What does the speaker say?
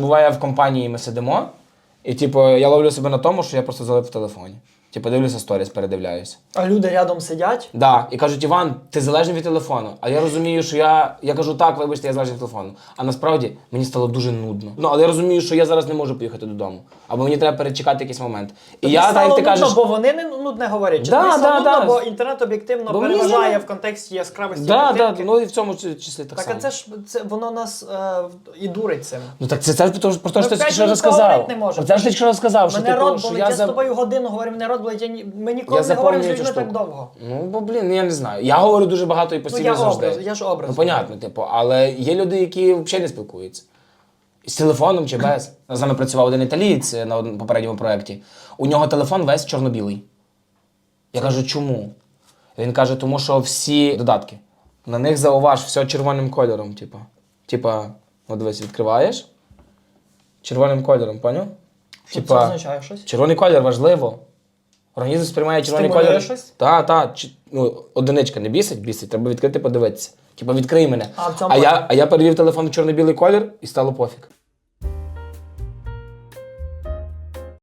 Буває в компанії ми сидимо, і типу, я ловлю себе на тому, що я просто залип в телефоні. Типу, дивлюся сторіс, передивляюся. А люди рядом сидять. Да, і кажуть, Іван, ти залежний від телефону. А я розумію, що я. Я кажу, так, вибачте, я залежний від телефону. А насправді мені стало дуже нудно. Ну, але я розумію, що я зараз не можу поїхати додому. Або мені треба перечекати якийсь момент. І Тобі я, так стало ти нудно, бо вони не нудне говорять. Чи Да, тобі стало да, нудно, да. бо інтернет об'єктивно Бо мені переважає в контексті яскравості да, да, картинки. ну і в цьому чи- числі так, Так, само. а це ж це воно нас е, і дурить цим. Ну так це, це про, про те, Ми що ти п'ять тільки що минут розказав. поговорити не можемо. Це ж ти тільки що розказав, що Мене типу, рот що болить, я я з за... тобою годину говорю, мене рот болить, я ні- ми ніколи Я не говоримо з цю людьми так штуку. довго. Ну, бо блін, я не знаю. Я говорю дуже багато і Ну постійно я завжди. образ, я ж образ. Ну, понятно, типу, але є люди, які взагалі не спілкуються. З телефоном чи без. З нами працював один італієць на одному попередньому проєкті. У нього телефон весь чорно-білий. Я кажу, чому? Він каже, тому що всі додатки. На них зауваж все червоним кольором, типу. Типа, от дивись, відкриваєш. Червоним кольором, поняв? Що це означає щось? Червоний колір важливо. Організм сприймає Стимулює колір. щось? Так, так. Ну, одиничка не бісить, бісить, треба відкрити, подивитися. Типа відкрий мене. А, в цьому а, я, а я перевів телефон в чорно-білий колір і стало пофіг.